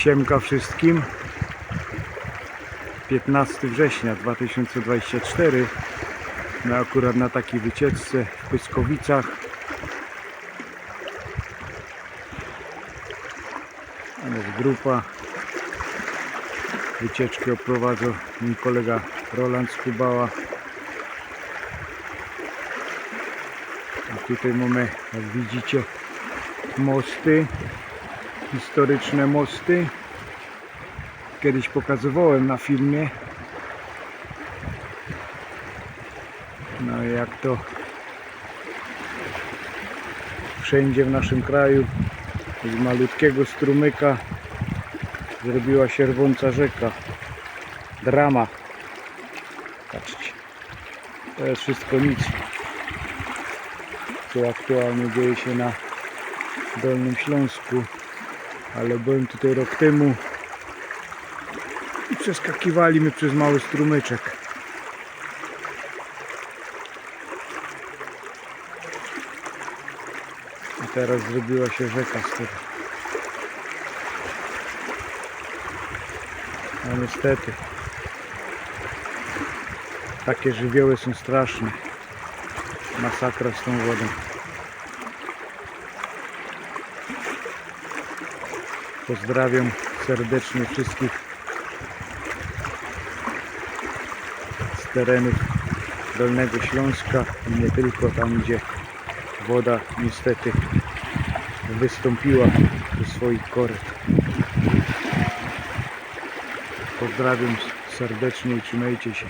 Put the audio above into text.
Siemka wszystkim. 15 września 2024. No akurat na takiej wycieczce w Pyskowicach. Tam jest grupa. Wycieczki oprowadza mój kolega Roland Skubała. A tutaj mamy, jak widzicie, mosty historyczne mosty. Kiedyś pokazywałem na filmie. No jak to wszędzie w naszym kraju z malutkiego strumyka zrobiła się rwąca rzeka. Drama. Patrzcie. To jest wszystko nic. Co aktualnie dzieje się na Dolnym Śląsku ale byłem tutaj rok temu i przeskakiwali mnie przez mały strumyczek. I teraz zrobiła się rzeka z. No niestety. Takie żywioły są straszne. Masakra z tą wodą. Pozdrawiam serdecznie wszystkich z terenów Dolnego Śląska i nie tylko tam, gdzie woda niestety wystąpiła do swoich koryt. Pozdrawiam serdecznie i trzymajcie się.